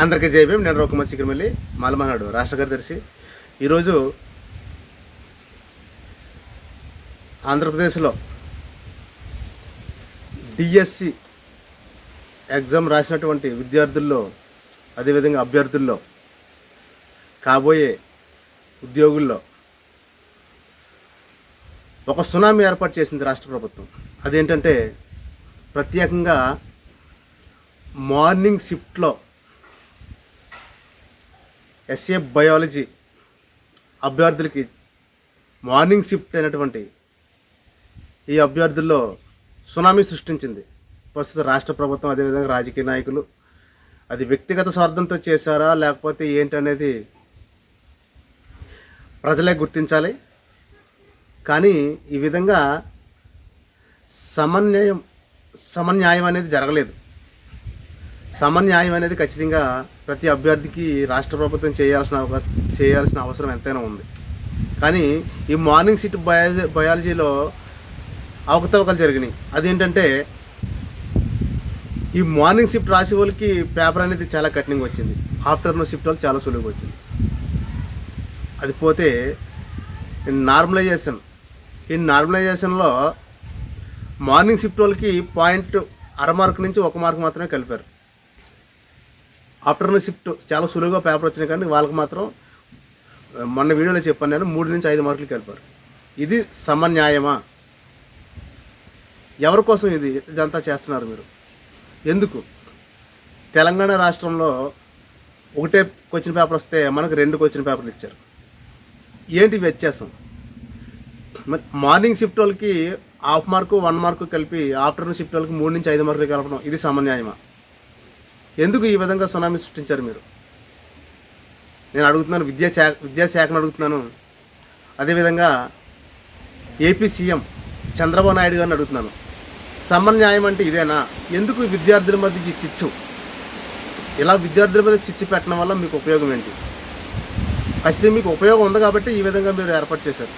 అందరికీ జయభీం నేను రోకుమ శిఖరమల్లి మాలమహనాడు రాష్ట్ర కార్యదర్శి. ఈరోజు ఆంధ్రప్రదేశ్లో డిఎస్సి ఎగ్జామ్ రాసినటువంటి విద్యార్థుల్లో అదేవిధంగా అభ్యర్థుల్లో కాబోయే ఉద్యోగుల్లో ఒక సునామీ ఏర్పాటు చేసింది రాష్ట్ర ప్రభుత్వం. అదేంటంటే ప్రత్యేకంగా మార్నింగ్ షిఫ్ట్లో ఎస్ఏ బయాలజీ అభ్యర్థులకి మార్నింగ్ షిఫ్ట్ అయినటువంటి ఈ అభ్యర్థుల్లో సునామీ సృష్టించింది. ప్రస్తుత రాష్ట్ర ప్రభుత్వం అదేవిధంగా రాజకీయ నాయకులు. అది వ్యక్తిగత స్వార్థంతో చేశారా? లేకపోతే ఏంటనేది ప్రజలే గుర్తించాలి. కానీ ఈ విధంగా సమన్వయం సమన్యాయం అనేది జరగలేదు. సమన్యాయం అనేది ఖచ్చితంగా ప్రతి అభ్యర్థికి రాష్ట్ర ప్రభుత్వం చేయాల్సిన అవకాశం చేయాల్సిన అవసరం ఎంతైనా ఉంది. కానీ ఈ మార్నింగ్ సిట్ బయాలజీ బయాలజీలో అవకతవకలు జరిగినాయి. అదేంటంటే ఈ మార్నింగ్ షిఫ్ట్ రాసే వాళ్ళకి పేపర్ అనేది చాలా కఠినంగా వచ్చింది. ఆఫ్టర్నూన్ షిఫ్ట్ వాళ్ళకి చాలా సులువుగా వచ్చింది. అది పోతే నార్మలైజేషన్ ఈ నార్మలైజేషన్లో మార్నింగ్ షిఫ్ట్ వాళ్ళకి పాయింట్ అర మార్క్ నుంచి ఒక మార్క్ మాత్రమే కలిపారు. ఆఫ్టర్నూన్ షిఫ్ట్ చాలా సులువుగా పేపర్ వచ్చినాయి కానీ వాళ్ళకి మాత్రం మొన్న వీడియోలో చెప్పాను నేను మూడు నుంచి ఐదు మార్కులు కలిపారు ఇది సమన్యాయమా? ఎవరి కోసం ఇది ఇదంతా చేస్తున్నారు మీరు? ఎందుకు? తెలంగాణ రాష్ట్రంలో ఒకటే క్వశ్చన్ పేపర్ వస్తే మనకు రెండు క్వశ్చన్ పేపర్లు ఇచ్చారు. ఏంటి వ్యత్యాసం? మార్నింగ్ షిఫ్ట్ వాళ్ళకి హాఫ్ మార్కు వన్ మార్కు కలిపి ఆఫ్టర్నూన్ షిఫ్ట్ వాళ్ళకి మూడు నుంచి ఐదు మార్కులు కలపడం ఇది సమన్యాయమా? ఎందుకు ఈ విధంగా సునామీ సృష్టించారు మీరు? నేను అడుగుతున్నాను విద్యా విద్యాశాఖను అడుగుతున్నాను. అదేవిధంగా ఏపీ సీఎం చంద్రబాబు నాయుడు గారిని అడుగుతున్నాను. సమన్యాయం అంటే ఇదేనా? ఎందుకు విద్యార్థుల మధ్య ఈ చిచ్చు? ఇలా విద్యార్థుల మీద చిచ్చు పెట్టడం వల్ల మీకు ఉపయోగం ఏంటి? ఖచ్చితంగా మీకు ఉపయోగం ఉంది కాబట్టి ఈ విధంగా మీరు ఏర్పాటు చేశారు.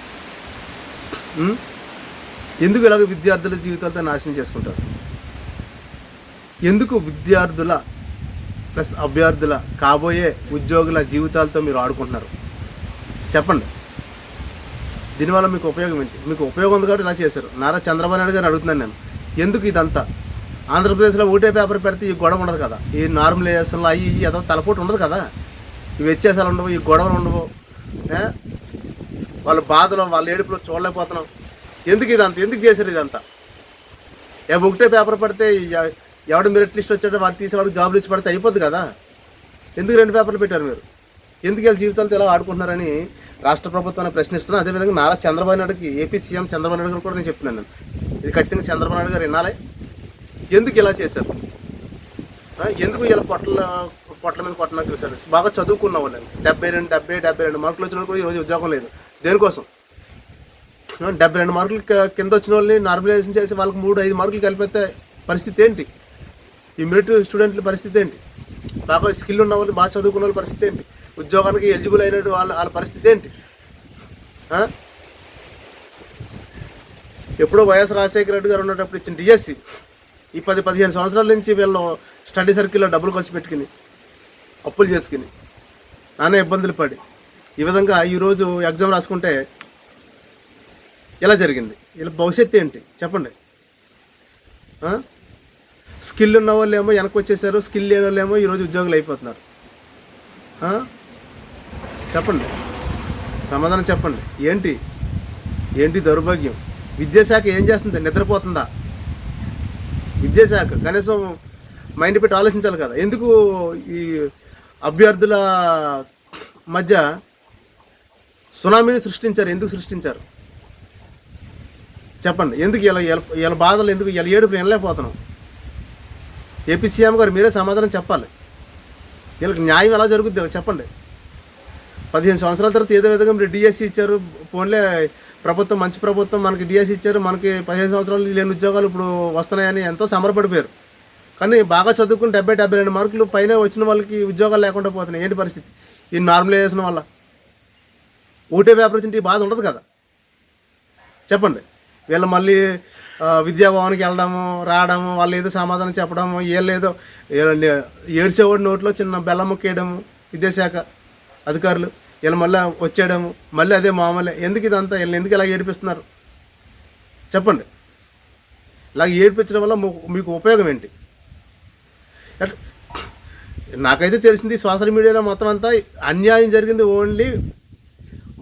ఎందుకు ఇలాగ విద్యార్థుల జీవితాలతో నాశనం చేసుకుంటారు? ఎందుకు విద్యార్థుల ప్లస్ అభ్యర్థుల కాబోయే ఉద్యోగుల జీవితాలతో మీరు ఆడుకుంటున్నారు. చెప్పండి. దీనివల్ల మీకు ఉపయోగం ఏంటి? మీకు ఉపయోగం ఉంది కాబట్టి ఇలా చేశారు. నారా చంద్రబాబు నాయుడు గారిని అడుగుతున్నాను నేను. ఎందుకు ఇదంతా? ఆంధ్రప్రదేశ్లో ఒకటే పేపర్ పెడితే ఈ గొడవ ఉండదు కదా. ఈ నార్మలైజేషన్లో అయ్యి ఇవి ఏదో తలపోటు ఉండదు కదా. ఈ వ్యత్యాసాలు ఉండవు ఈ గొడవలు ఉండవు. వాళ్ళ బాధలో వాళ్ళ ఏడుపులో చూడలేకపోతున్నాం. ఎందుకు ఇదంతా? ఎందుకు చేశారు ఇదంతా? ఏ ఒకటే పేపర్ పడితే ఎవడు మెరిట్ లిస్ట్ వచ్చాడో వాడు తీసేవాడికి జాబ్లు ఇచ్చి పడితే అయిపోద్ది కదా. ఎందుకు రెండు పేపర్లు పెట్టారు మీరు? ఎందుకు వీళ్ళ జీవితాలతో ఎలా ఆడుకుంటున్నారని రాష్ట్ర ప్రభుత్వాన్ని ప్రశ్నిస్తున్నాను అదేవిధంగా నారా చంద్రబాబు నాయుడుకి ఏపీ సీఎం చంద్రబాబు నాయుడు గారు కూడా నేను చెప్తున్నాను నేను. ఇది ఖచ్చితంగా చంద్రబాబు నాయుడు గారు వినాలి. ఎందుకు ఇలా చేశారు? ఎందుకు ఇలా పొట్ల పొట్టల మీద కొట్టడానికి చూశారు? బాగా చదువుకున్న వాళ్ళని డెబ్బై రెండు డెబ్బై డెబ్బై రెండు మార్కులు వచ్చిన కూడా ఈరోజు ఉద్యోగం లేదు. దేనికోసం? డెబ్బై రెండు మార్కులు కింద వచ్చిన వాళ్ళని నార్మలైజేషన్ చేసి వాళ్ళకి మూడు ఐదు మార్కులు కలిపితే పరిస్థితి ఏంటి? ఈ మిలిటరీ స్టూడెంట్ల పరిస్థితి ఏంటి? బాగా స్కిల్ ఉన్న వాళ్ళు బాగా చదువుకున్న వాళ్ళ పరిస్థితి ఏంటి? ఉద్యోగానికి ఎలిజిబుల్ అయిన వాళ్ళ వాళ్ళ పరిస్థితి ఏంటి? ఎప్పుడో వైఎస్ రాజశేఖర రెడ్డి గారు ఉన్నప్పుడు ఇచ్చిన డిఎస్సి ఈ పది పదిహేను సంవత్సరాల నుంచి వీళ్ళు స్టడీ సర్కిల్లో డబ్బులు ఖర్చు పెట్టుకుని అప్పులు చేసుకుని నానా ఇబ్బందులు పడి ఈ విధంగా ఈరోజు ఎగ్జామ్ రాసుకుంటే ఇలా జరిగింది? ఇలా భవిష్యత్తు ఏంటి? చెప్పండి. స్కిల్ ఉన్న వాళ్ళు ఏమో వెనక్కి వచ్చేసారు స్కిల్ లేని వాళ్ళు ఏమో ఈరోజు ఉద్యోగులు అయిపోతున్నారు. చెప్పండి. సమాధానం చెప్పండి. ఏంటి? ఏంటి దౌర్భాగ్యం? విద్యాశాఖ ఏం చేస్తుంది? నిద్రపోతుందా? విద్యాశాఖ కనీసం మైండ్ పెట్టి ఆలోచించాలి కదా. ఎందుకు ఈ అభ్యర్థుల మధ్య సునామీని సృష్టించారు? ఎందుకు సృష్టించారు? చెప్పండి. ఎందుకు ఇలా ఇలా- ఇలా బాధలు ఎందుకు? ఇలా ఏడుపు వినలేకపోతున్నాం. ఏపీ సీఎం గారు మీరే సమాధానం చెప్పాలి. వీళ్ళకి న్యాయం ఎలా జరుగుద్ది వీళ్ళకి చెప్పండి. పదిహేను సంవత్సరాల తర్వాత ఏదో విధంగా మీరు డిఎస్సి ఇచ్చారు పోన్లే ప్రభుత్వం మంచి ప్రభుత్వం మనకి డిఎస్సి ఇచ్చారు మనకి పదిహేను సంవత్సరాలు లేని ఉద్యోగాలు ఇప్పుడు వస్తున్నాయని ఎంతో సంబరపడిపోయారు. కానీ బాగా చదువుకుని డెబ్బై డెబ్బై రెండు మార్కులు పైన వచ్చిన వాళ్ళకి ఉద్యోగాలు లేకుండా పోతున్నాయి ఏంటి పరిస్థితి? ఈ నార్మలైజేషన్ వల్ల. ఓటే పేపర్ వచ్చింటే బాధ ఉండదు కదా. చెప్పండి. వీళ్ళు మళ్ళీ విద్యాభవన్కి వెళ్ళడము రావడము వాళ్ళు ఏదో సమాధానం చెప్పడము వీళ్ళు ఏదో ఏడ్చేవాడి నోట్లో చిన్న బెల్లం ముక్కేయడము విద్యాశాఖ అధికారులు. వీళ్ళు మళ్ళీ వచ్చేయడము మళ్ళీ అదే మామూలే. ఎందుకు ఇదంతా? వీళ్ళని ఎందుకు ఇలా ఏడిపిస్తున్నారు? చెప్పండి. ఇలా ఏడిపించడం వల్ల మీకు- ఉపయోగం ఏంటి? నాకైతే తెలిసింది సోషల్ మీడియాలో మొత్తం అంతా అన్యాయం జరిగింది only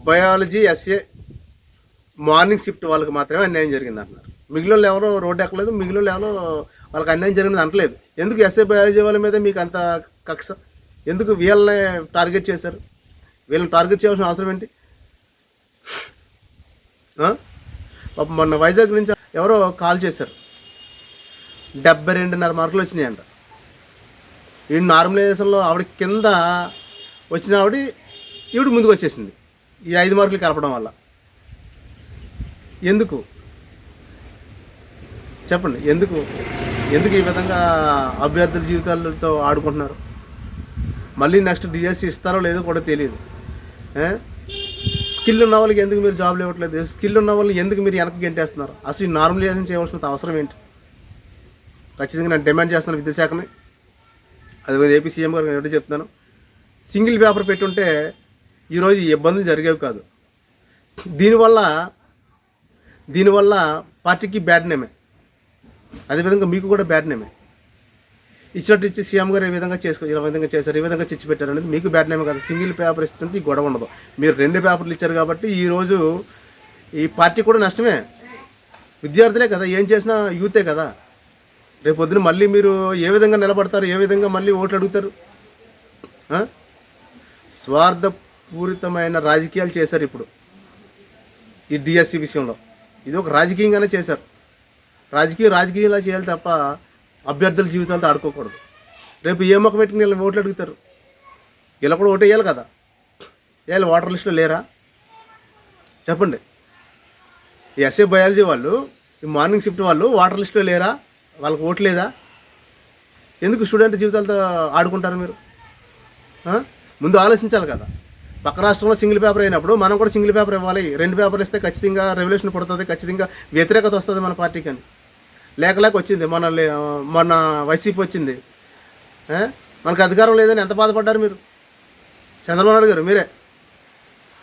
biology SA morning shift వాళ్ళకి మాత్రమే అన్యాయం జరిగింది అంటున్నారు మిగిలిన ఎవరో రోడ్డు ఎక్కలేదు మిగిలిన ఎవరో వాళ్ళకి అన్యాయం జరిగింది అంటలేదు ఎందుకు ఎస్ఏ బయాలజీ వాళ్ళ మీద మీకు అంత కక్ష? ఎందుకు వీళ్ళని టార్గెట్ చేశారు? వీళ్ళని టార్గెట్ చేయాల్సిన అవసరం ఏంటి? మొన్న వైజాగ్ నుంచి ఎవరో కాల్ చేశారు. డెబ్బై రెండున్నర మార్కులు వచ్చినాయంట. ఈ నార్మలైజేషన్లో ఆవిడ కింద వచ్చిన ఆవిడ ఈవిడ ముందుకు వచ్చేసింది. ఈ ఐదు మార్కులు కలపడం వల్ల. ఎందుకు? చెప్పండి ఎందుకు? ఎందుకు ఈ విధంగా అభ్యర్థుల జీవితాలతో ఆడుకుంటున్నారు? మళ్ళీ నెక్స్ట్ డిఎస్సి ఇస్తారో లేదో కూడా తెలియదు స్కిల్ ఉన్న వాళ్ళకి ఎందుకు మీరు జాబ్లు ఇవ్వట్లేదు? స్కిల్ ఉన్న వాళ్ళు ఎందుకు మీరు వెనక్కి గెంటేస్తున్నారు? అసలు ఈ నార్మలైజేషన్ చేయవలసిన అవసరం ఏంటి? ఖచ్చితంగా నేను డిమాండ్ చేస్తున్నాను విద్యాశాఖని. అది ఏపీ సీఎం గారు నేను ఒకటి చెప్తున్నాను. సింగిల్ పేపర్ పెట్టుంటే ఈరోజు ఇబ్బందులు జరిగేవి కాదు. దీనివల్ల దీనివల్ల పార్టీకి బ్యాడ్ నేమే. అదేవిధంగా మీకు కూడా బ్యాడ్ నేమే ఇచ్చినట్టు ఇచ్చి సీఎం గారు ఈ విధంగా చేసుకో ఈ విధంగా చేశారు ఈ విధంగా చిచ్చి పెట్టారు అనేది మీకు బ్యాడ్ నేమే కదా. సింగిల్ పేపర్ ఇస్తుంటే ఈ గొడవ ఉండదు. మీరు రెండు పేపర్లు ఇచ్చారు కాబట్టి ఈరోజు ఈ పార్టీ కూడా నష్టమే. విద్యార్థులే కదా ఏం చేసినా యూతే కదా. రేపు పొద్దున మళ్ళీ మీరు ఏ విధంగా నిలబడతారు ఏ విధంగా మళ్ళీ ఓట్లు అడుగుతారు? స్వార్థపూరితమైన రాజకీయాలు చేశారు ఇప్పుడు ఈ డిఎస్సి విషయంలో. ఇది ఒక రాజకీయంగానే చేశారు. రాజకీయం రాజకీయంలా చేయాలి తప్ప అభ్యర్థుల జీవితాలతో ఆడుకోకూడదు. రేపు ఏ మొక్క పెట్టుకుని వీళ్ళని ఓట్లు అడుగుతారు. వీళ్ళు కూడా ఓటు వేయాలి కదా. వేయాలి ఓటర్ లిస్టులో లేరా? చెప్పండి. ఈ ఎస్ఏ బయాలజీ వాళ్ళు ఈ మార్నింగ్ షిఫ్ట్ వాళ్ళు వాటర్ లిస్ట్లో లేరా? వాళ్ళకి ఓటు లేదా? ఎందుకు స్టూడెంట్ జీవితాలతో ఆడుకుంటారు మీరు? ముందు ఆలోచించాలి కదా. పక్క రాష్ట్రంలో సింగిల్ పేపర్ అయినప్పుడు మనం కూడా సింగిల్ పేపర్ ఇవ్వాలి. రెండు పేపర్లు ఇస్తే ఖచ్చితంగా రెవల్యూషన్ పడుతుంది ఖచ్చితంగా వ్యతిరేకత వస్తుంది మన పార్టీకి అని. లేక లేక వచ్చింది. మన లే- మొన్న వైసీపీ వచ్చింది. మనకు అధికారం లేదని ఎంత బాధపడ్డారు మీరు? చంద్రబాబు నాయుడు గారు మీరే.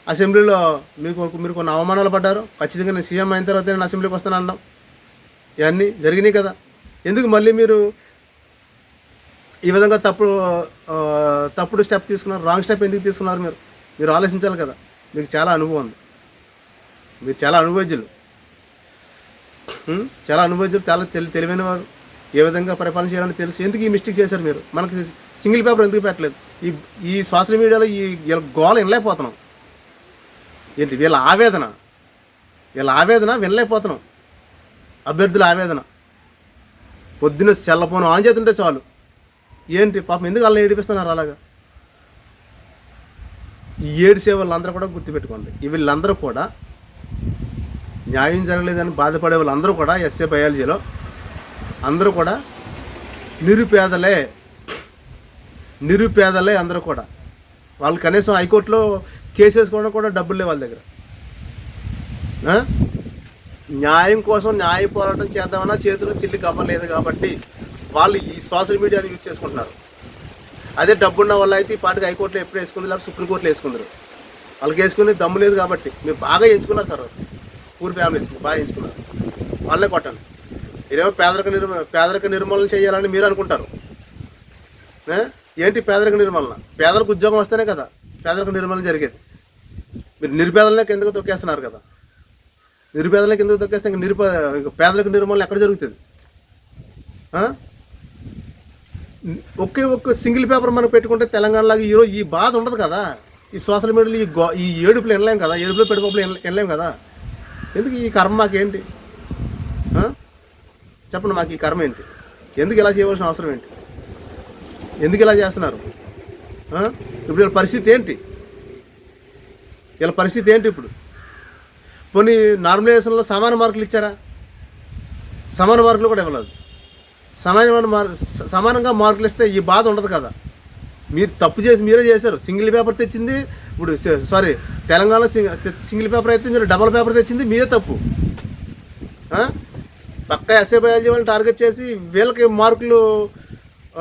అసెంబ్లీలో మీకు మీరు కొన్ని అవమానాలు పడ్డారు. ఖచ్చితంగా నేను సీఎం అయిన తర్వాత నేను అసెంబ్లీకి వస్తాను అన్నాం. ఇవన్నీ జరిగినాయి కదా. ఎందుకు మళ్ళీ మీరు ఈ విధంగా తప్పుడు తప్పుడు స్టెప్ తీసుకున్నారు? రాంగ్ స్టెప్ ఎందుకు తీసుకున్నారు మీరు? మీరు ఆలోచించాలి కదా. మీకు చాలా అనుభవం ఉంది. మీరు చాలా అనుభవజ్ఞులు. చాలా అనుభవించారు చాలా తెలి తెలివైన వారు. ఏ విధంగా పరిపాలన చేయాలని తెలుసు. ఎందుకు ఈ మిస్టేక్ చేశారు మీరు? మనకి సింగిల్ పేపర్ ఎందుకు పెట్టలేదు? ఈ ఈ సోషల్ మీడియాలో ఈ వీళ్ళ గోల వినలేకపోతున్నాం. ఏంటి? వీళ్ళ ఆవేదన. వీళ్ళ ఆవేదన వినలేకపోతున్నాం. అభ్యర్థుల ఆవేదన. పొద్దున సెల్ ఫోన్ ఆన్ చేస్తుంటే చాలు. ఏంటి? పాపం ఎందుకు అలా ఏడిపిస్తున్నారు అలాగా? ఈ ఏడిసే వాళ్ళందరూ కూడా గుర్తుపెట్టుకోండి. ఈ వీళ్ళందరూ కూడా న్యాయం జరగలేదని బాధపడే వాళ్ళందరూ కూడా ఎస్ఏ బయాలజీలో అందరూ కూడా నిరుపేదలే నిరుపేదలే అందరూ కూడా. వాళ్ళు కనీసం హైకోర్టులో కేసు వేసుకోవడం కూడా డబ్బులు లేవు వాళ్ళ దగ్గర. న్యాయం కోసం న్యాయ పోరాటం చేద్దామన్నా చేతిలో చిల్లి కవ్వలేదు కాబట్టి వాళ్ళు ఈ సోషల్ మీడియాని యూజ్ చేసుకుంటున్నారు. అదే డబ్బున్న వాళ్ళు అయితే ఈ పాటికి హైకోర్టులో ఎప్పుడు వేసుకుంది? లేకపోతే సుప్రీంకోర్టులో వేసుకుందరు. వాళ్ళకి వేసుకునే దమ్ము లేదు కాబట్టి. మీరు బాగా ఎంచుకున్నారు సార్ పూర్ ఫ్యామిలీస్ బాగా ఎంచుకున్నారు. వాళ్ళే కొట్టాలి. మీరేమో పేదరిక నిర్మ పేదరిక నిర్మూలన చేయాలని మీరు అనుకుంటారు. ఏంటి పేదరిక నిర్మూలన? పేదలకు ఉద్యోగం వస్తేనే కదా పేదరిక నిర్మూలన జరిగేది. మీరు నిరుపేదలనే కిందకు తొక్కేస్తున్నారు కదా. నిరుపేదలనే కిందకు తొక్కేస్తే ఇంకా నిరుపే పేదరిక నిర్మూలన ఎక్కడ జరుగుతుంది? ఒకే ఒక్క సింగిల్ పేపర్ మనం పెట్టుకుంటే తెలంగాణలాగా ఈరోజు ఈ బాధ ఉండదు కదా. ఈ సోషల్ మీడియాలో ఈ గో ఈ ఏడుపులు వినలేం కదా. ఏడుపులో పెట్టుకోపులు వినలేం కదా. ఎందుకు ఈ కర్మ మాకేంటి? చెప్పండి మాకు ఈ కర్మ ఏంటి? ఎందుకు ఇలా చేయవలసిన అవసరం ఏంటి? ఎందుకు ఇలా చేస్తున్నారు? ఇప్పుడు వీళ్ళ పరిస్థితి ఏంటి? వీళ్ళ పరిస్థితి ఏంటి ఇప్పుడు? కొన్ని నార్మలైజేషన్లో సమాన మార్కులు ఇచ్చారా? సమాన మార్కులు కూడా ఇవ్వలేదు. సమానమైన మార్ సమానంగా మార్కులు ఇస్తే ఈ బాధ ఉండదు కదా. మీరు తప్పు చేసి మీరే చేశారు. సింగిల్ పేపర్ తెచ్చింది ఇప్పుడు సారీ తెలంగాణ సింగిల్ పేపర్ అయితే మీరు డబల్ పేపర్ తెచ్చింది మీరే తప్పు. పక్క ఎస్ఏ బయాలజీ వాళ్ళని టార్గెట్ చేసి వీళ్ళకి మార్కులు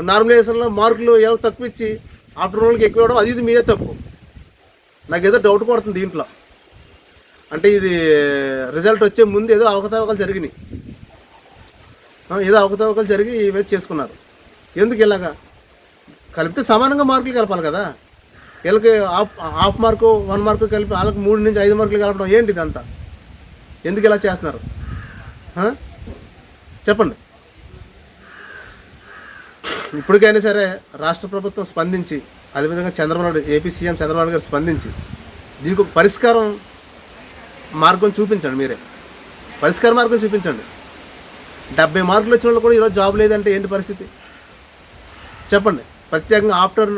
నార్మలైజేషన్లో మార్కులు ఎలా తక్కువ ఇచ్చి ఆఫ్టర్ వాళ్ళకి ఎక్కువ ఇవ్వడం అది ఇది మీదే తప్పు. నాకు ఏదో డౌట్ పడుతుంది దీంట్లో. అంటే ఇది రిజల్ట్ వచ్చే ముందు ఏదో అవకతవకలు జరిగినాయి. ఏదో అవకతవకలు జరిగి ఇవే చేసుకున్నారు. ఎందుకు ఇలాగా? కలిపితే సమానంగా మార్కులు కలపాలి కదా. వీళ్ళకి half half mark one mark కలిపి వాళ్ళకి మూడు నుంచి ఐదు మార్కులు కలపడం ఏంటి ఇదంతా? ఎందుకు ఇలా చేస్తున్నారు? చెప్పండి. ఇప్పటికైనా సరే రాష్ట్ర ప్రభుత్వం స్పందించి అదేవిధంగా చంద్రబాబు నాయుడు ఏపీ సీఎం చంద్రబాబు గారు స్పందించి దీనికి ఒక పరిష్కారం మార్గం చూపించండి మీరే. పరిష్కార మార్గం చూపించండి. డెబ్బై మార్కులు వచ్చిన వాళ్ళు కూడా ఈరోజు జాబ్ లేదంటే ఏంటి పరిస్థితి? చెప్పండి. ప్రత్యేకంగా ఆఫ్టర్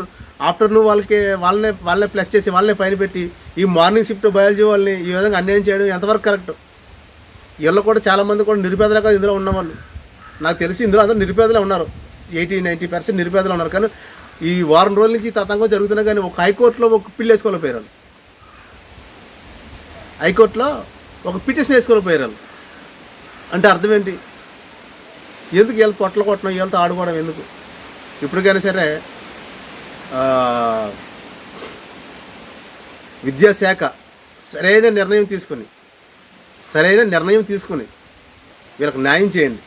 ఆఫ్టర్నూన్ వాళ్ళకి వాళ్ళనే వాళ్ళనే ప్లస్ చేసి వాళ్ళనే పైన పెట్టి ఈ మార్నింగ్ షిఫ్ట్ బయాలజీ వాళ్ళని ఈ విధంగా అన్యాయం చేయడం ఎంతవరకు కరెక్ట్ వీళ్ళు కూడా చాలామంది కూడా నిరుపేదలుగా ఇందులో ఉన్నవాళ్ళు. నాకు తెలిసి ఇందులో అందరూ నిరుపేదలే ఉన్నారు. ఎయిటీ నైంటీ పర్సెంట్ నిరుపేదలు ఉన్నారు. కానీ ఈ వారం రోజుల నుంచి తతంగం జరుగుతున్నా కానీ ఒక హైకోర్టులో ఒక పిల్లు వేసుకోలేకపోయారు హైకోర్టులో ఒక పిటిషన్ వేసుకోలేకపోయారు అంటే అర్థం ఏంటి? ఎందుకు వీళ్ళు పొట్టలు కొట్టడం వీళ్ళతో ఆడుకోవడం ఎందుకు? ఇప్పటికైనా సరే విద్యాశాఖ సరైన నిర్ణయం తీసుకుని సరైన నిర్ణయం తీసుకుని వీళ్ళకి న్యాయం చేయండి.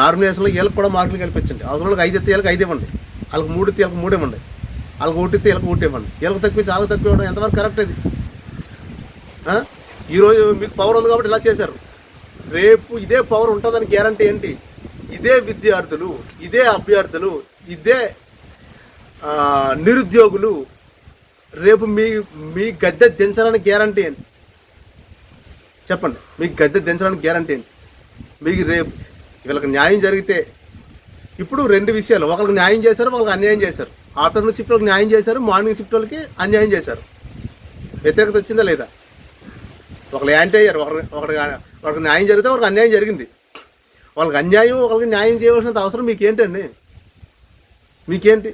నార్మలైజేషన్లో వీళ్ళకి కూడా మార్కులు కల్పించండి. అవసరం వాళ్ళకి ఐదు ఎత్తే వీళ్ళకి ఐదు ఇవ్వండి. వాళ్ళకి మూడు ఎత్తే వీళ్ళకి మూడు ఇవ్వండి. వాళ్ళకి ఒకటి ఎత్తే వీళ్ళకి ఒకటి ఇవ్వండి. వీళ్ళకి తక్కువ చాలా తక్కువ ఇవ్వడం ఎంతవరకు కరెక్ట్ ఇది ఈరోజు మీకు పవర్ ఉంది కాబట్టి ఇలా చేశారు. రేపు ఇదే పవర్ ఉంటుందని గ్యారంటీ ఏంటి? ఇదే విద్యార్థులు ఇదే అభ్యర్థులు ఇదే నిరుద్యోగులు రేపు మీ మీ గద్దె దించడానికి గ్యారంటీ ఏంటి? చెప్పండి మీకు గద్దె దించడానికి గ్యారంటీ ఏంటి? మీకు రేపు వీళ్ళకి న్యాయం జరిగితే ఇప్పుడు రెండు విషయాలు ఒకరికి న్యాయం చేశారు ఒకరికి అన్యాయం చేశారు. ఆఫ్టర్నూన్ షిఫ్ట్ వాళ్ళకి న్యాయం చేశారు మార్నింగ్ షిఫ్ట్ వాళ్ళకి అన్యాయం చేశారు. వ్యతిరేకత వచ్చిందా లేదా? ఒకరు యాంటీ అయ్యారు ఒకరి ఒకరికి ఒకరికి న్యాయం జరిగితే ఒకరికి అన్యాయం జరిగింది. వాళ్ళకి అన్యాయం ఒకరికి న్యాయం చేయవలసినంత అవసరం మీకేంటండి? మీకేంటి?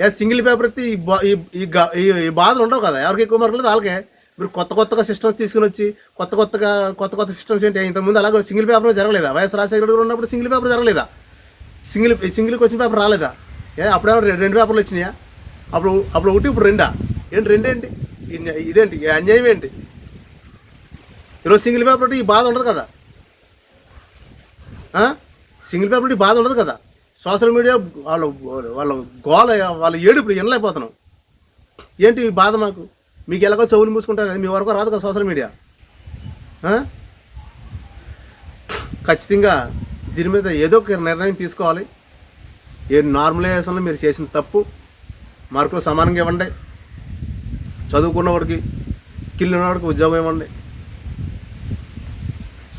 ఏ సింగిల్ పేపర్ అయితే ఈ ఈ ఈ బాధలు ఉండవు కదా? ఎవరికి ఎక్కువ మార్కులు వాళ్ళకే. మీరు కొత్త కొత్తగా సిస్టమ్స్ తీసుకుని వచ్చి కొత్త కొత్తగా కొత్త కొత్త సిస్టమ్స్ ఏంటి? ఇంతకుముందు అలాగే సింగిల్ పేపర్ జరగలేదా? వైఎస్ రాజశేఖర గారు ఉన్నప్పుడు సింగిల్ పేపర్ జరగలేదా? సింగిల్ సింగిల్ వచ్చిన పేపర్ రాలేదా? ఏ అప్పుడేమో రెండు పేపర్లు వచ్చినాయా? అప్పుడు అప్పుడు ఒకటి ఇప్పుడు రెండా? ఏంటి రెండేంటి? ఈ ఇదేంటి? ఈ అన్యాయం ఏంటి? ఈరోజు సింగిల్ పేపర్ ఈ బాధ ఉండదు కదా? సింగిల్ పేపర్ బాధ ఉండదు కదా. సోషల్ మీడియా వాళ్ళ వాళ్ళ గోల వాళ్ళ ఏడుపు వినలేకపోతున్నాం. ఏంటి బాధ మాకు? మీకు ఎలాగో చెవులు మూసుకుంటారు కదా, మీ వరకు రాదు కదా సోషల్ మీడియా. ఖచ్చితంగా దీని మీద ఏదో ఒక నిర్ణయం తీసుకోవాలి. ఏ నార్మలైజేషన్లో మీరు చేసిన తప్పు మార్కులు సమానంగా ఇవ్వండి. చదువుకున్నవాడికి స్కిల్ ఉన్నవాడికి ఉద్యోగం ఇవ్వండి.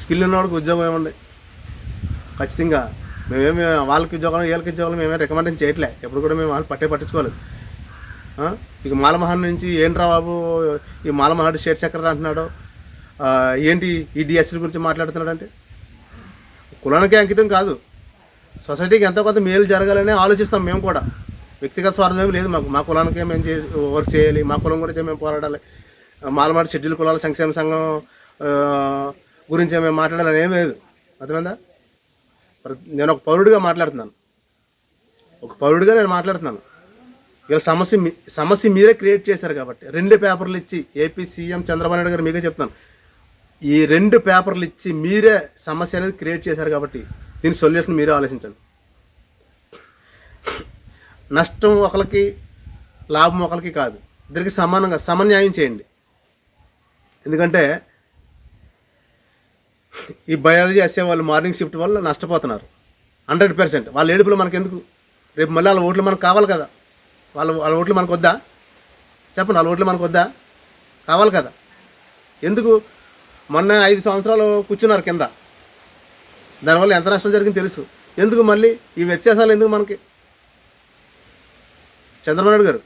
స్కిల్ ఉన్నవాడికి ఉద్యోగం ఇవ్వండి. ఖచ్చితంగా. మేమేమి వాళ్ళకి ఉద్యోగాలు వీళ్ళకి ఉద్యోగాలు మేమే రికమెండేషన్ చేయట్లే. ఎప్పుడు కూడా మేము వాళ్ళు పట్టే పట్టించుకోలేదు. ఇక మాలమహాన్ నుంచి ఏంట్రా బాబు ఈ మాలమహాడు స్టేట్ చక్ర అంటున్నాడు. ఏంటి ఈ డిఎస్సీల గురించి మాట్లాడుతున్నాడు అంటే కులానికి అంకితం కాదు. సొసైటీకి ఎంతో కొంత మేలు జరగాలని ఆలోచిస్తాం మేము కూడా. వ్యక్తిగత స్వార్థం లేదు. మాకు మా కులానికి మేము చే వర్క్ చేయాలి. మా కులం గురించి మేము పోరాడాలి. మాలమాటి షెడ్యూల్ కులాల సంక్షేమ సంఘం గురించి మేము మాట్లాడాలని ఏం లేదు. అర్థమైందా? నేను ఒక పౌరుడిగా మాట్లాడుతున్నాను. ఒక పౌరుడిగా నేను మాట్లాడుతున్నాను. ఇలా సమస్య మీ- సమస్య మీరే క్రియేట్ చేశారు కాబట్టి రెండు పేపర్లు ఇచ్చి ఏపీ సీఎం చంద్రబాబు నాయుడు గారు మీకే చెప్తాను ఈ రెండు పేపర్లు ఇచ్చి మీరే సమస్య అనేది క్రియేట్ చేశారు కాబట్టి దీని సొల్యూషన్ మీరే ఆలోచించండి. నష్టం ఒకరికి లాభం ఒకరికి కాదు. ఇద్దరికి సమానంగా సమన్యాయం చేయండి. ఎందుకంటే ఈ బయాలజీ ఎస్ఏ వాళ్ళు మార్నింగ్ షిఫ్ట్ వల్ల నష్టపోతున్నారు. Hundred percent. వాళ్ళ ఏడుపులు మనకు ఎందుకు రేపు మళ్ళీ వాళ్ళ ఓట్లు మనకు కావాలి కదా. వాళ్ళ వాళ్ళ ఓట్లు మనకు వద్దా? చెప్పండి వాళ్ళ ఓట్లు మనకు వద్దా? కావాలి కదా. ఎందుకు? మొన్న ఐదు సంవత్సరాలు కూర్చున్నారు కింద. దానివల్ల ఎంత నష్టం జరిగింది తెలుసు. ఎందుకు మళ్ళీ? ఈ వ్యత్యాసాలు ఎందుకు మనకి? చంద్రబాబు నాయుడు గారు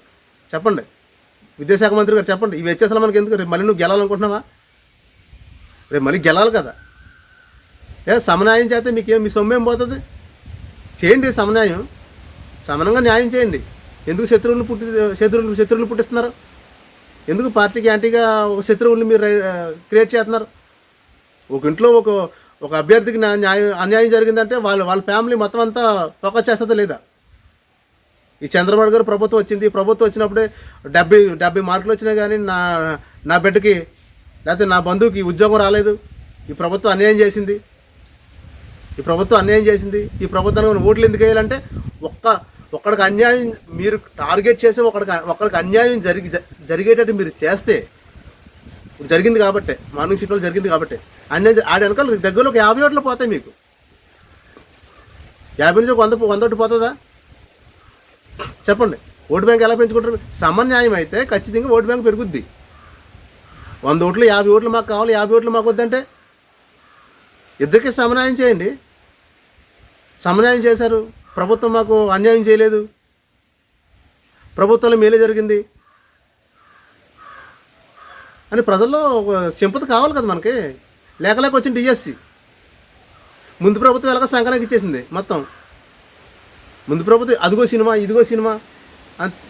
చెప్పండి. విద్యాశాఖ మంత్రి గారు చెప్పండి. ఈ వ్యత్యాసాలు మనకి ఎందుకు రేపు మళ్ళీ నువ్వు గెలాలనుకుంటున్నావా? రేపు మళ్ళీ గెలాలి కదా. ఏ సమన్యాయం చేస్తే మీకేం మీ సొమ్మేం పోతుంది? చేయండి సమన్యాయం. సమనంగా న్యాయం చేయండి. ఎందుకు శత్రువులను పుట్టి శత్రువులు శత్రువులు పుట్టిస్తున్నారు? ఎందుకు పార్టీకి యాంటీగా ఒక శత్రువుల్ని మీరు క్రియేట్ చేస్తున్నారు? ఒక ఇంట్లో ఒక ఒక అభ్యర్థికి న్యాయం అన్యాయం జరిగిందంటే వాళ్ళ వాళ్ళ ఫ్యామిలీ మొత్తం అంతా ఫోకస్ చేస్తుందా లేదా? ఈ చంద్రబాబు గారు ప్రభుత్వం వచ్చింది. ప్రభుత్వం వచ్చినప్పుడే డెబ్బై డెబ్బై మార్కులు వచ్చినాయి కానీ నా నా బిడ్డకి లేకపోతే నా బంధువుకి ఉద్యోగం రాలేదు. ఈ ప్రభుత్వం అన్యాయం చేసింది. ఈ ప్రభుత్వం అన్యాయం చేసింది. ఈ ప్రభుత్వానికి ఓట్లు ఎందుకు వేయాలంటే ఒక్క ఒక్కడికి అన్యాయం మీరు టార్గెట్ చేసి ఒకడికి ఒక్కడికి అన్యాయం జరిగి జ- జరిగేటట్టు మీరు చేస్తే జరిగింది కాబట్టి మార్నింగ్ సీట్లో జరిగింది కాబట్టి అన్యాయం ఆడ వెనకాల దగ్గరలో ఒక యాభై ఓట్లు పోతాయి మీకు. యాభై నుంచి ఒక వంద వంద ఓటు పోతుందా? చెప్పండి. ఓటు బ్యాంక్ ఎలా పెంచుకుంటారు? సమన్యాయం అయితే ఖచ్చితంగా ఓటు బ్యాంక్ పెరుగుద్ది. వంద ఓట్లు యాభై ఓట్లు మాకు కావాలి యాభై ఓట్లు మాకు వద్దంటే ఇద్దరికి సమన్యాయం చేయండి. సమన్యాయం చేశారు. ప్రభుత్వం మాకు అన్యాయం చేయలేదు. ప్రభుత్వంలో మేలే జరిగింది. అని ప్రజల్లో ఒక సింపతి కావాలి కదా మనకి. లేక లేక వచ్చిన డిఎస్సి ముందు ప్రభుత్వం ఎలాగో సంక్రాంతికి ఇచ్చేసింది మొత్తం. ముందు ప్రభుత్వం అదిగో సినిమా ఇదిగో సినిమా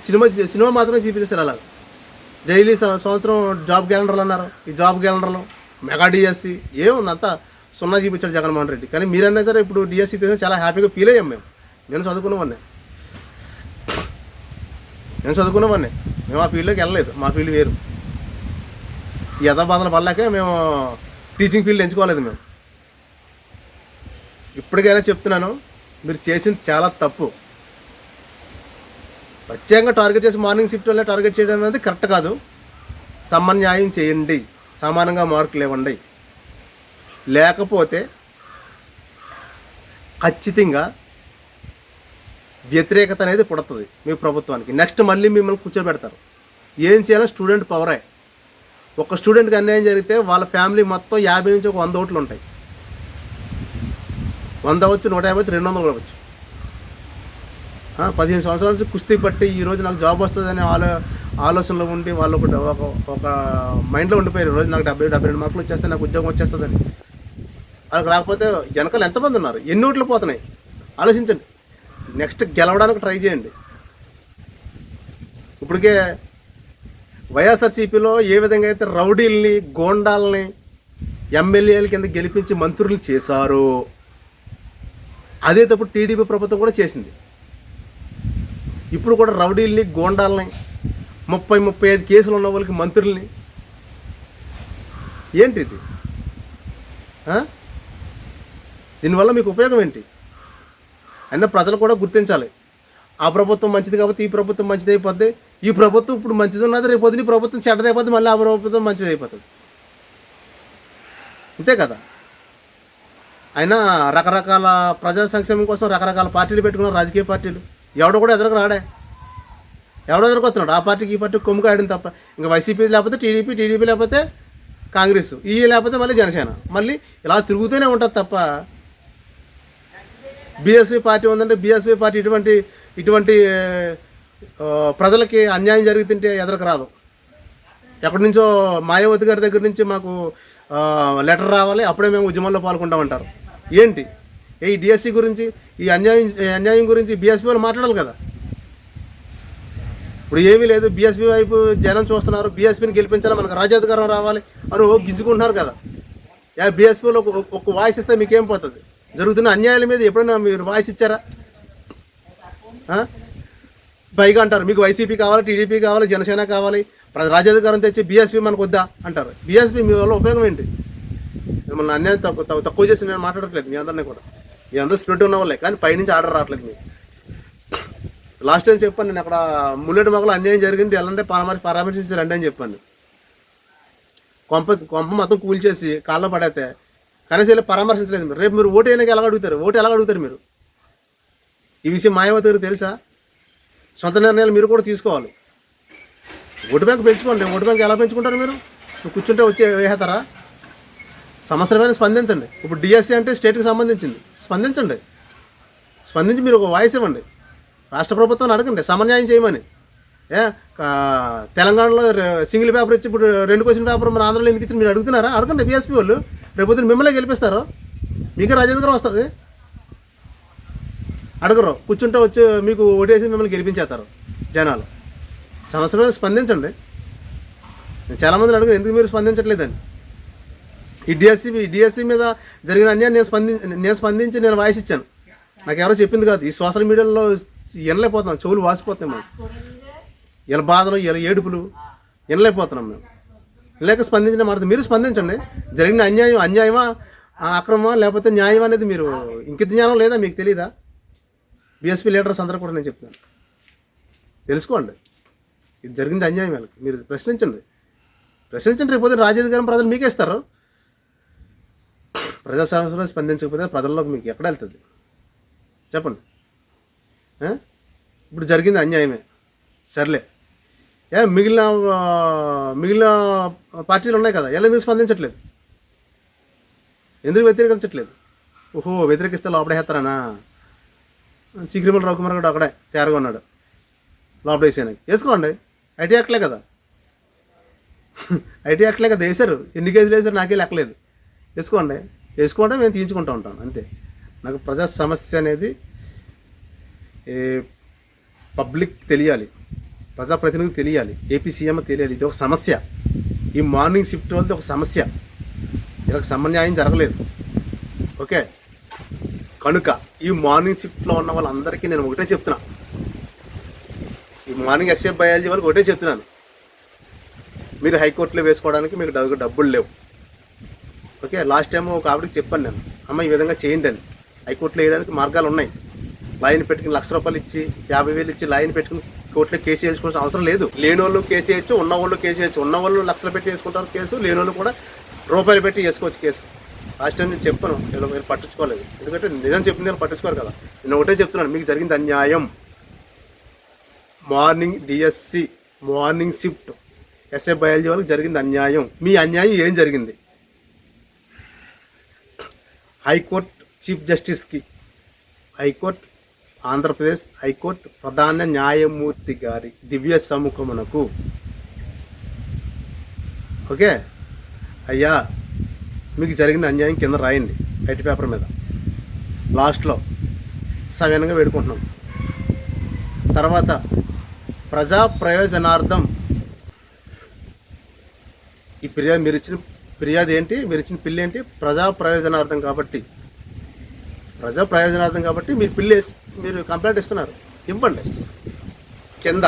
సినిమా సినిమా మాత్రమే చూపించేశారు అలా జైలీ సంవత్సరం జాబ్ క్యాలెండర్లు అన్నారు. ఈ జాబ్ క్యాలెండర్లో మెగా డిఎస్సి ఏముంది అంతా. సున్నా చూపించాడు జగన్మోహన్ రెడ్డి. కానీ మీరన్నా సరే ఇప్పుడు డిఎస్సి తీసిన చాలా హ్యాపీగా ఫీల్ అయ్యాం మేము. నేను చదువుకున్నవాడిని. నేను చదువుకున్నవాడిని. మేము ఆ ఫీల్డ్లోకి వెళ్ళలేదు. మా ఫీల్డ్ వేరు. ఈ యథాబాధల వల్లకే మేము టీచింగ్ ఫీల్డ్ ఎంచుకోలేదు మేము. ఇప్పటికైనా చెప్తున్నాను మీరు చేసింది చాలా తప్పు. ప్రత్యేకంగా టార్గెట్ చేసి మార్నింగ్ షిఫ్ట్ వల్ల టార్గెట్ చేయడం అనేది కరెక్ట్ కాదు. సమన్యాయం చేయండి. సమానంగా మార్కులు ఇవ్వండి లేకపోతే ఖచ్చితంగా వ్యతిరేకత అనేది పుడుతుంది మీ ప్రభుత్వానికి. నెక్స్ట్ మళ్ళీ మిమ్మల్ని కూర్చోబెడతారు. ఏం చేయాలో స్టూడెంట్ పవరే ఒక స్టూడెంట్కి అన్యాయం జరిగితే వాళ్ళ ఫ్యామిలీ మొత్తం యాభై నుంచి ఒక వంద ఓట్లు ఉంటాయి. వంద వచ్చు నూట యాభై రెండు వందలు అవ్వచ్చు. వచ్చు పదిహేను సంవత్సరాల నుంచి కుస్తీ పట్టి ఈ రోజు నాకు జాబ్ వస్తుందనే ఆలో ఆలోచనలో ఉండి వాళ్ళు ఒక ఒక ఒక మైండ్లో ఉండిపోయారు. ఈరోజు రోజు నాకు డెబ్బై డెబ్బై రెండు మార్కులు వచ్చేస్తే నాకు ఉద్యోగం వచ్చేస్తుందని. వాళ్ళకి రాకపోతే వెనకాల ఎంతమంది ఉన్నారు? ఎన్ని ఓట్లు పోతున్నాయి? ఆలోచించండి. నెక్స్ట్ గెలవడానికి ట్రై చేయండి. ఇప్పటికే వైఎస్ఆర్సీపీలో ఏ విధంగా అయితే రౌడీల్ని గోండాలని ఎమ్మెల్యేల కింద గెలిపించి మంత్రులు చేశారో అదే తప్పుడు టీడీపీ ప్రభుత్వం కూడా చేసింది. ఇప్పుడు కూడా రౌడీల్ని గోండాలని ముప్పై ముప్పై ఐదు కేసులు ఉన్న వాళ్ళకి మంత్రుల్ని. ఏంటి ఇది దీనివల్ల మీకు ఉపయోగం ఏంటి? అయినా ప్రజలు కూడా గుర్తించాలి. ఆ ప్రభుత్వం మంచిది కాబట్టి ఈ ప్రభుత్వం మంచిది అయిపోద్ది. ఈ ప్రభుత్వం ఇప్పుడు మంచిది ఉన్నది రేపు పొద్దున ఈ ప్రభుత్వం చెడ్డది అయిపోద్ది మళ్ళీ ఆ ప్రభుత్వం మంచిది అయిపోతుంది. అంతే కదా? అయినా రకరకాల ప్రజా సంక్షేమం కోసం రకరకాల పార్టీలు పెట్టుకున్నారు రాజకీయ పార్టీలు. ఎవడో కూడా ఎదురుకు రాడే. ఎవడో ఎదురుకొస్తున్నాడు ఆ పార్టీకి ఈ పార్టీకి కొమ్ము కాయడం తప్ప. ఇంకా వైసీపీ లేకపోతే టీడీపీ టీడీపీ లేకపోతే కాంగ్రెస్. ఈ లేకపోతే మళ్ళీ జనసేన. మళ్ళీ ఇలా తిరుగుతూనే ఉంటుంది తప్ప బీఎస్పీ పార్టీ ఉందంటే బీఎస్పీ పార్టీ ఇటువంటి ఇటువంటి ప్రజలకి అన్యాయం జరుగుతుంటే ఎదరకు రాదు. ఎక్కడి నుంచో మాయావతి గారి దగ్గర నుంచి మాకు లెటర్ రావాలి అప్పుడే మేము ఉద్యమంలో పాల్గొంటామంటారు. ఏంటి? ఈ డిఎస్సి గురించి ఈ అన్యాయం ఈ అన్యాయం గురించి బీఎస్పీ వాళ్ళు మాట్లాడాలి కదా. ఇప్పుడు ఏమీ లేదు బీఎస్పీ వైపు జనం చూస్తున్నారు బీఎస్పీని గెలిపించాలి మనకు రాజ్యాధికారం రావాలి అని గింజుకుంటున్నారు కదా. యా బీఎస్పీలో ఒక వాయిస్ ఇస్తే మీకేం పోతుంది? జరుగుతున్న అన్యాయాల మీద ఎప్పుడైనా మీరు వాయిస్ ఇచ్చారా? పైగా అంటారు మీకు వైసీపీ కావాలి టీడీపీ కావాలి జనసేన కావాలి ప్ర- రాజ్యాధికారం తెచ్చి బీఎస్పీ మనకు వద్దా అంటారు. బీఎస్పీ మీ వల్ల ఉపయోగం ఏంటి? మిమ్మల్ని అన్యాయం తక్కువ తక్కువ- చేసి నేను మాట్లాడట్లేదు మీ అందరినీ కూడా. మీ అందరూ స్ప్రెడ్ ఉన్న వాళ్ళే కానీ పైనుంచి ఆర్డర్ రావట్లేదు మీకు. లాస్ట్ టైం చెప్పాను నేను అక్కడ ముల్లెటి మొగలు అన్యాయం జరిగింది ఎలాంటి పరామర్శ పరామర్శించి రండి అని చెప్పాను కొంప కొంప మొత్తం కూల్చేసి కాళ్ళ పడేస్తే కనీసం పరామర్శించలేదు మీరు. రేపు మీరు ఓటు వేయడానికి ఎలా అడుగుతారు? ఓటు ఎలా అడుగుతారు మీరు? ఈ విషయం మాయావతి గారు తెలుసా? సొంత నిర్ణయాలు మీరు కూడా తీసుకోవాలి. ఓటు బ్యాంక్ పెంచుకోండి. ఓటు బ్యాంక్ ఎలా పెంచుకుంటారు మీరు? కూర్చుంటే వచ్చే వేస్తారా? సమస్యల పైన స్పందించండి. ఇప్పుడు డిఎస్సి అంటే స్టేట్కి సంబంధించింది. స్పందించండి. స్పందించి మీరు ఒక వాయిస్ ఇవ్వండి. రాష్ట్ర ప్రభుత్వాన్ని అడగండి. సమన్యాయం చేయమని. ఏ? తెలంగాణలో సింగిల్ పేపర్ ఇచ్చి ఇప్పుడు రెండు క్వశ్చన్ పేపర్ మన ఆంధ్రలో ఎందుకు ఇచ్చి మీరు అడుగుతున్నారా? అడగండి. బీఎస్పీ వాళ్ళు. రేపొద్దున మిమ్మల్ని గెలిపిస్తారు? మీకే రాజేంద్రం వస్తుంది. అడగరు. కూర్చుంటే వచ్చి మీకు ఓటేసి మిమ్మల్ని గెలిపించేస్తారు జనాలు. సమస్యల స్పందించండి. నేను చాలామందిని అడుగు ఎందుకు మీరు స్పందించట్లేదని. ఈ డిఎస్సి ఈ డిఎస్సి మీద జరిగిన అన్యాన్ని నేను స్పంది నేను స్పందించి నేను వాయిస్ ఇచ్చాను నాకు ఎవరో చెప్పింది కాదు. ఈ సోషల్ మీడియాలో వినలేకపోతున్నాం. చెవులు వాసిపోతున్నాం మేము ఇలా బాధలు ఇలా ఏడుపులు వినలేకపోతున్నాం మేము. లేక స్పందించిన మాట మీరు స్పందించండి. జరిగిన అన్యాయం అన్యాయమా? ఆ అక్రమమా? లేకపోతే న్యాయం అనేది మీరు ఇంక జ్ఞానం లేదా మీకు తెలియదా బీఎస్పీ లీడర్స్ అందరూ కూడా నేను చెప్తాను తెలుసుకోండి. ఇది జరిగింది అన్యాయం వాళ్ళకి. మీరు ప్రశ్నించండి. ప్రశ్నించండి. రేపు రాజ్యాధికారం ప్రజలు మీకే ఇస్తారు. ప్రజా సమస్యలో స్పందించకపోతే ప్రజల్లోకి మీకు ఎక్కడ వెళ్తుంది? చెప్పండి. ఇప్పుడు జరిగింది అన్యాయమే. సర్లే. ఏ మిగిలిన మిగిలిన పార్టీలు ఉన్నాయి కదా ఎలా ఎందుకు స్పందించట్లేదు. ఎందుకు వ్యతిరేకించట్లేదు? ఓహో వ్యతిరేకిస్తే లోపడేస్తారనా సిగ్రిమల రవికుమార్ కూడా అక్కడే తయారుగా ఉన్నాడు. లోపడేసానికి వేసుకోండి. ఐటీ యాక్ట్లే కదా. ఐటీ యాక్ట్లే కదా వేశారు. ఎన్ని కేసులు వేశారు నాకే లెక్కలేదు. వేసుకోండి. వేసుకోండి మేము తీయించుకుంటూ ఉంటాం. అంతే. నాకు ప్రజా సమస్య అనేది ఏ, పబ్లిక్ తెలియాలి. ప్రజాప్రతినిధికి తెలియాలి. ఏపీ సీఎం తెలియాలి. ఇది ఒక సమస్య. ఈ మార్నింగ్ షిఫ్ట్ వల్ల ఒక సమస్య. వీళ్ళకి సమన్యాయం జరగలేదు. ఓకే? కనుక ఈ మార్నింగ్ షిఫ్ట్లో ఉన్న వాళ్ళందరికీ నేను ఒకటే చెప్తున్నా. ఈ మార్నింగ్ ఎస్ఎఫ్ బయాలజీ వాళ్ళకి ఒకటే చెప్తున్నాను. మీరు హైకోర్టులో వేసుకోవడానికి మీకు డబ్బు డబ్బులు లేవు. ఓకే? లాస్ట్ టైం ఒక ఆవిడకి చెప్పాను నేను. అమ్మ ఈ విధంగా చేయండి అని. హైకోర్టులో వేయడానికి మార్గాలు ఉన్నాయి. లైన్ పెట్టుకుని లక్ష రూపాయలు ఇచ్చి యాభై వేలు ఇచ్చి లైన్ పెట్టుకుని కోర్టులో కేసు వేసుకోవాల్సిన అవసరం లేదు. లేని వాళ్ళు కేసు వేయచ్చు ఉన్న వాళ్ళు కేసు వేయచ్చు. ఉన్న వాళ్ళు లక్షలు పెట్టి వేసుకుంటారు కేసు లేని వాళ్ళు కూడా రూపాయలు పెట్టి వేసుకోవచ్చు కేసు. లాస్ట్ టైం నేను చెప్పాను నేను మీరు పట్టించుకోలేదు. ఎందుకంటే నిజం చెప్పింది నేను పట్టించుకోరు కదా. నేను ఒకటే చెప్తున్నాను మీకు జరిగింది అన్యాయం. Morning DSC morning shift. SA biology వాళ్ళకి జరిగింది అన్యాయం. మీ అన్యాయం ఏం జరిగింది? High court chief జస్టిస్కి high court Andhra Pradesh high court ప్రధాన న్యాయమూర్తి గారి దివ్య సముఖమునకు. ఓకే? అయ్యా మీకు జరిగిన అన్యాయం కింద రాయండి వైట్ పేపర్ మీద. లాస్ట్లో సవినంగా వేడుకుంటున్నాం. తర్వాత ప్రజా ప్రయోజనార్థం ఈ ఫిర్యాదు మీరు ఇచ్చిన ఫిర్యాదు ఏంటి మీరు ఇచ్చిన పిల్లి ఏంటి ప్రజా ప్రయోజనార్థం కాబట్టి ప్రజా ప్రయోజనార్థం కాబట్టి మీరు పిల్లి వేసి మీరు కంప్లైంట్ ఇస్తున్నారు. ఇవ్వండి. కింద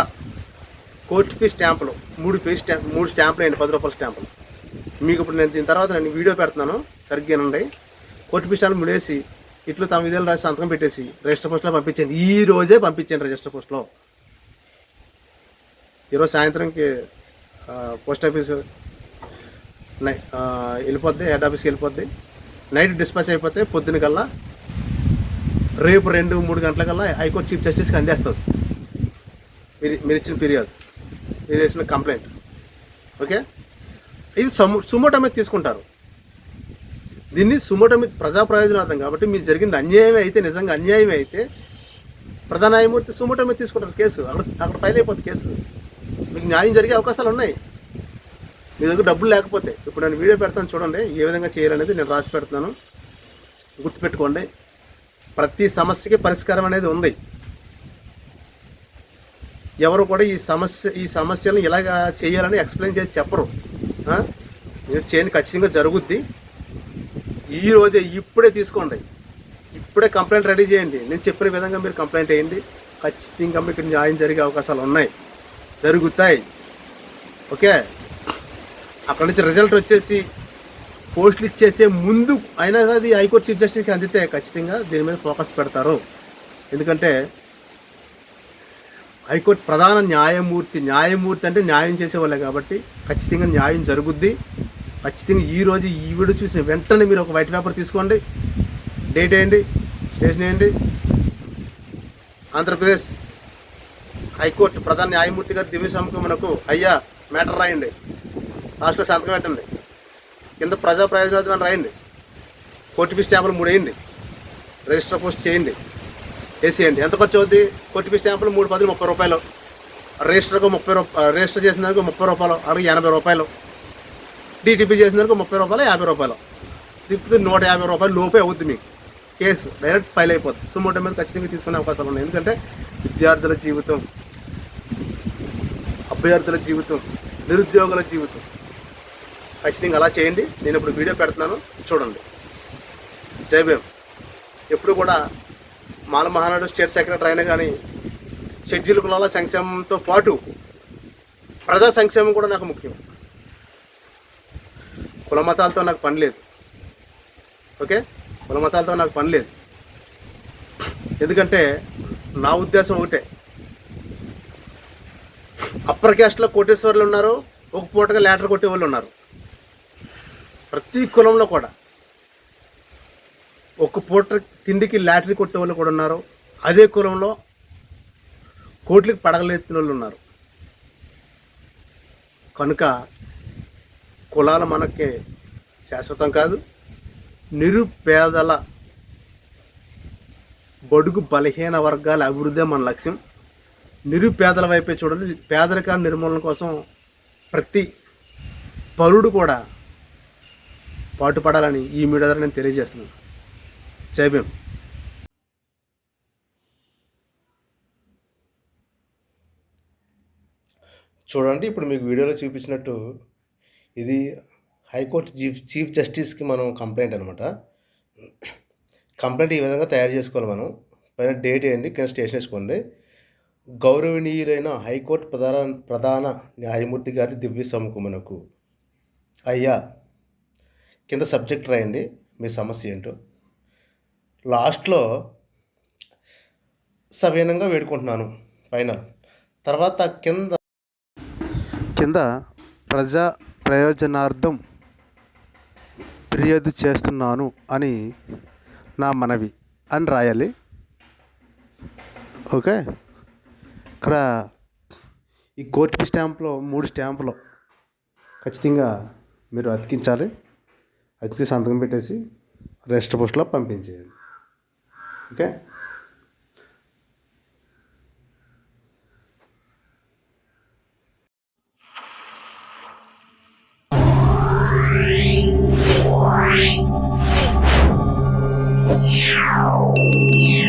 కోర్టు ఫీ స్టాంపులు మూడు ఫీ స్టాంప్ మూడు స్టాంపులు అండి పది రూపాయల స్టాంపులు. మీకు ఇప్పుడు నేను దీని తర్వాత నేను వీడియో పెడుతున్నాను సరిగ్గానండి కోర్టు ఫీ స్టాంపులు ముడేసి ఇట్లు తమ విధులు రాసి సంతకం పెట్టేసి రిజిస్టర్ పోస్ట్లో పంపించండి. ఈ రోజే పంపించండి రిజిస్టర్ పోస్ట్లో. ఈరోజు సాయంత్రంకి పోస్ట్ ఆఫీస్ నై- వెళ్ళిపోద్ది హెడ్ ఆఫీస్కి వెళ్ళిపోద్ది. నైట్ డిస్పాచ్ అయిపోతే పొద్దున కల్లా రేపు రెండు మూడు గంటలకల్లా హైకోర్టు చీఫ్ జస్టిస్కి అందేస్తుంది. మీరు మీరు ఇచ్చిన ఫిర్యాదు. మీరు వేసిన కంప్లైంట్. ఓకే? ఇది సము సుమోటో మీద తీసుకుంటారు. దీన్ని సుమోటో మీద ప్రజా ప్రయోజనార్థం కాబట్టి మీరు జరిగింది అన్యాయమే అయితే నిజంగా అన్యాయమే అయితే ప్రధాన న్యాయమూర్తి సుమోటో మీద తీసుకుంటారు కేసు. అక్కడ అక్కడ ఫైల్ అయిపోతుంది కేసు. మీకు న్యాయం జరిగే అవకాశాలు ఉన్నాయి. మీ దగ్గర డబ్బులు లేకపోతే ఇప్పుడు నేను వీడియో పెడతాను చూడండి ఏ విధంగా చేయాలనేది నేను రాసి పెడుతున్నాను. గుర్తుపెట్టుకోండి. ప్రతి సమస్యకి పరిష్కారం అనేది ఉంది. ఎవరు కూడా ఈ సమస్య ఈ సమస్యలను ఇలాగా చేయాలని ఎక్స్ప్లెయిన్ చేసి చెప్పరు. మీరు చేయని ఖచ్చితంగా జరుగుద్ది. ఈరోజే ఇప్పుడే తీసుకోండి. ఇప్పుడే కంప్లైంట్ రెడీ చేయండి. నేను చెప్పిన విధంగా మీరు కంప్లైంట్ వేయండి. ఖచ్చితంగా మీకు న్యాయం జరిగే అవకాశాలు ఉన్నాయి. జరుగుతాయి. ఓకే? అక్కడ నుంచి రిజల్ట్ వచ్చేసి పోస్టులు ఇచ్చేసే ముందు అయినా అది హైకోర్టు చీఫ్ జస్టిస్కి అందితే ఖచ్చితంగా దీని మీద ఫోకస్ పెడతారు. ఎందుకంటే హైకోర్టు ప్రధాన న్యాయమూర్తి న్యాయమూర్తి అంటే న్యాయం చేసేవాళ్ళే కాబట్టి ఖచ్చితంగా న్యాయం జరుగుద్ది. ఖచ్చితంగా ఈ రోజు ఈ వీడియో చూసిన వెంటనే మీరు ఒక వైట్ పేపర్ తీసుకోండి. డేట్ వేయండి స్టేషన్ వేయండి ఆంధ్రప్రదేశ్ హైకోర్టు ప్రధాన న్యాయమూర్తి గారి దివ్య సముఖమునకు అయ్యా మ్యాటర్ రాయండి. లాస్ట్లో సంతకం పెట్టండి. కింద ప్రజా ప్రయోజనార్థం రాయండి. కోర్టు ఫీ స్టాంపులు మూడు వేయండి. రిజిస్టర్ పోస్ట్ చేయండి. వేసేయండి ఎంత ఖర్చు అవుద్ది? కోర్టు ఫీ స్టాంపులు మూడు పది ముప్పై రూపాయలు. రిజిస్టర్కు ముప్పై రూపాయలు రిజిస్టర్ చేసిన దానికి ముప్పై రూపాయలు. అడిగి ఎనభై రూపాయలు. డిటిపి చేసిన దానికి ముప్పై రూపాయలు యాభై రూపాయలు. తిప్పితే నూట యాభై రూపాయలు లోపే అవుద్ది మీకు. కేసు డైరెక్ట్ ఫైల్ అయిపోద్ది. సుమోటో మీద ఖచ్చితంగా తీసుకునే అవకాశాలు ఉన్నాయి. ఎందుకంటే విద్యార్థుల జీవితం అభ్యర్థుల జీవితం నిరుద్యోగుల జీవితం. ఖచ్చితంగా అలా చేయండి. నేను ఇప్పుడు వీడియో పెడుతున్నాను. చూడండి. జై భీమ్. ఎప్పుడు కూడా మాల మహానాడు స్టేట్ సెక్రటరీ అయినా కానీ షెడ్యూల్ కులాల సంక్షేమంతో పాటు ప్రజా సంక్షేమం కూడా నాకు ముఖ్యం. కుల మతాలతో నాకు పని లేదు. ఓకే? కుల మతాలతో నాకు పని లేదు. ఎందుకంటే నా ఉద్దేశం ఒకటే. అప్పర్ క్యాస్ట్లో కోటేశ్వర్లు ఉన్నారు. ఒక పూటగా లేటర్ కొట్టే వాళ్ళు ఉన్నారు. ప్రతి కులంలో కూడా ఒక పూట తిండికి లాటరీ కొట్టే వాళ్ళు కూడా ఉన్నారు. అదే కులంలో కోట్లకి పడగలెత్తిన వాళ్ళు ఉన్నారు. కనుక కులాలు మనకి శాశ్వతం కాదు నిరుపేదల బడుగు బలహీన వర్గాల అభివృద్ధి మన లక్ష్యం. నిరుపేదల వైపే చూడండి పేదరిక నిర్మూలన కోసం ప్రతి పరుడు కూడా పాటుపడాలని ఈ మీడియా ద్వారా నేను తెలియజేస్తున్నాను. జై భీమ్. చూడండి ఇప్పుడు మీకు వీడియోలో చూపించినట్టు ఇది హైకోర్టు చీఫ్ చీఫ్ జస్టిస్కి మనం కంప్లైంట్ అనమాట కంప్లైంట్ ఈ విధంగా తయారు చేసుకోవాలి మనం. పైన డేట్ వేయండి కింద స్టేషన్ వేసుకోండి. గౌరవనీయులైన హైకోర్టు ప్రధాన ప్రధాన న్యాయమూర్తి గారి దివ్య సముఖమునకు అయ్యా కింద సబ్జెక్ట్ రాయండి మీ సమస్య ఏంటో. లాస్ట్లో సవీనంగా వేడుకుంటున్నాను ఫైనల్. తర్వాత కింద కింద ప్రజా ప్రయోజనార్థం ఫిర్యాదు చేస్తున్నాను అని నా మనవి అని రాయాలి. ఓకే? ఇక్కడ ఈ కోర్టు స్టాంప్లో మూడు స్టాంపులు ఖచ్చితంగా మీరు అతికించాలి. అతికి సంతకం పెట్టేసి రెస్ట్ పోస్ట్లో పంపించేయండి. ఓకే? Yeah.